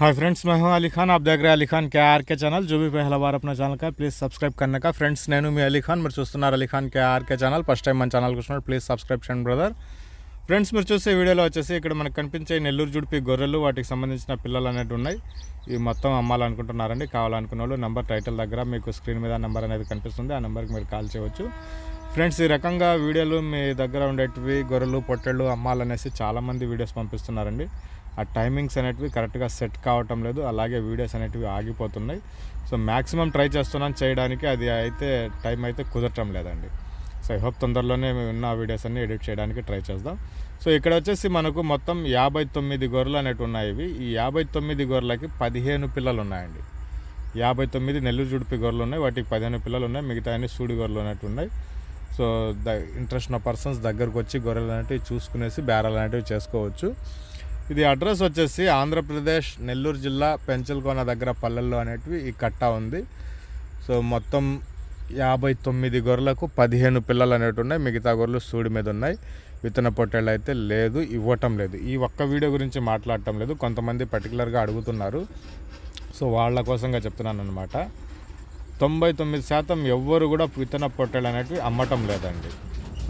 Hi friends मैं हूं अली खान आप देख रहे हैं अली खान के आर के ఛానల్ जो भी पहला बार अपना ఛానల్ का ప్లీజ్ సబ్స్క్రైబ్ करने का ఫ్రెండ్స్ నేను మీ అలీ ఖాన్ మీరు చూస్తున్నారు Ali Khan K R K channel first time మన ఛానల్కి వస్తున్నారు ప్లీజ్ సబ్స్క్రైబ్ చేయండి బ్రదర్ ఫ్రెండ్స్ మీరు చూసే వీడియోలో వచ్చేసి ఇక్కడ మనకు కనిపించే నెల్లూరు జుడిపి గొర్రెలు వాటికి సంబంధించిన పిల్లలు అనేవి ఉన్నాయి ఇవి మొత్తం అమ్మాలనుకుంటున్నారండి కావాలనుకున్న వాళ్ళు నెంబర్ టైటిల్ దగ్గర మీకు స్క్రీన్ మీద నెంబర్ అనేది కనిపిస్తుంది ఆ నెంబర్కి మీరు కాల్ చేయవచ్చు ఫ్రెండ్స్ ఈ రకంగా వీడియోలు మీ దగ్గర ఉండేటివి గొర్రెలు పొట్టెళ్ళు అమ్మాలనేసి చాలామంది వీడియోస్ పంపిస్తున్నారండి ఆ టైమింగ్స్ అనేటివి కరెక్ట్గా సెట్ కావటం లేదు. అలాగే వీడియోస్ అనేటివి ఆగిపోతున్నాయి. సో మ్యాక్సిమం ట్రై చేస్తున్నాను చేయడానికి. అది అయితే టైం అయితే కుదరటం లేదండి. సో ఐ హోప్ తొందరలోనే మేము ఉన్న వీడియోస్ అన్ని ఎడిట్ చేయడానికి ట్రై చేద్దాం. సో ఇక్కడ వచ్చేసి మనకు మొత్తం యాభై తొమ్మిది గొర్రెలు అనేవి ఉన్నాయి ఇవి. ఈ యాభై తొమ్మిది గొర్రెలకి పదిహేను పిల్లలు ఉన్నాయండి. యాభై తొమ్మిది నెల్లూరు జుడిపి గొర్రెలు ఉన్నాయి. వాటికి పదిహేను పిల్లలు ఉన్నాయి. మిగతా అన్ని సూడి గొర్రెలు అనేవి ఉన్నాయి. సో ద ఇంట్రెస్ట్ ఉన్న పర్సన్స్ దగ్గరకు వచ్చి గొర్రెలు అనేటివి చూసుకునేసి బేరాలు అనేటివి చేసుకోవచ్చు. ఇది అడ్రస్ వచ్చేసి ఆంధ్రప్రదేశ్ నెల్లూరు జిల్లా పెంచల్కోన దగ్గర పల్లెల్లో అనేటివి ఈ కట్ట ఉంది. సో మొత్తం యాభై తొమ్మిది గొర్రెలకు పదిహేను పిల్లలు అనేవి ఉన్నాయి. మిగతా గొర్రెలు సూడి మీద ఉన్నాయి. విత్తన పొట్టేళ్ళు అయితే లేదు ఇవ్వటం లేదు. ఈ ఒక్క వీడియో గురించి మాట్లాడటం లేదు. కొంతమంది పర్టికులర్గా అడుగుతున్నారు. సో వాళ్ళ కోసంగా చెప్తున్నాను అనమాట తొంభై తొమ్మిది శాతం ఎవ్వరు కూడా విత్తన పొట్టేళ్ళు అనేటివి అమ్మటం లేదండి.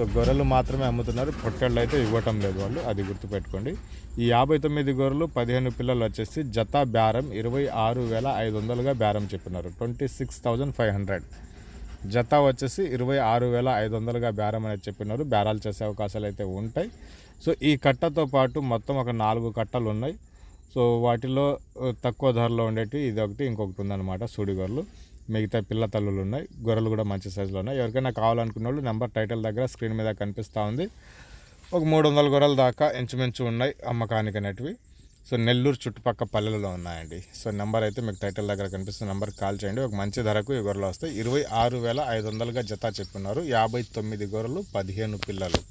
సో గొర్రెలు మాత్రమే అమ్ముతున్నారు. పొట్టేళ్ళు అయితే ఇవ్వటం లేదు వాళ్ళు అది గుర్తుపెట్టుకోండి. ఈ యాభై తొమ్మిది గొర్రెలు పదిహేను పిల్లలు వచ్చేసి జత బేరం ఇరవై ఆరు వేల ఐదు వందలుగా బేరం చెప్పినారు. Twenty six thousand five hundred. జత వచ్చేసి ఇరవై ఆరు వేల ఐదు వందలుగా బేరం అనేది చెప్పినారు. బేరాలు చేసే అవకాశాలు అయితే ఉంటాయి. సో ఈ కట్టతో పాటు మొత్తం ఒక నాలుగు కట్టలు ఉన్నాయి. సో వాటిలో తక్కువ ధరలో ఉండేటి ఇది ఒకటి ఇంకొకటి ఉందన్నమాట సూడి గొర్రెలు. మిగతా పిల్ల తల్లులు ఉన్నాయి గొర్రెలు కూడా మంచి సైజులో ఉన్నాయి. ఎవరికైనా కావాలనుకున్న వాళ్ళు నెంబర్ టైటిల్ దగ్గర స్క్రీన్ మీద కనిపిస్తూ ఉంది. ఒక మూడు వందల గొర్రెల దాకా ఇంచుమించు ఉన్నాయి అమ్మకానికి అనేటివి. సో నెల్లూరు చుట్టుపక్కల పల్లెలలో ఉన్నాయండి. సో నెంబర్ అయితే మీకు టైటిల్ దగ్గర కనిపిస్తున్న నెంబర్కి కాల్ చేయండి. ఒక మంచి ధరకు ఈ గొర్రెలు వస్తాయి. ఇరవై ఆరు వేల ఐదు వందలుగా జత చెప్పున్నారు యాభై తొమ్మిది గొర్రెలు పదిహేను పిల్లలు.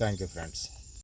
Thank you friends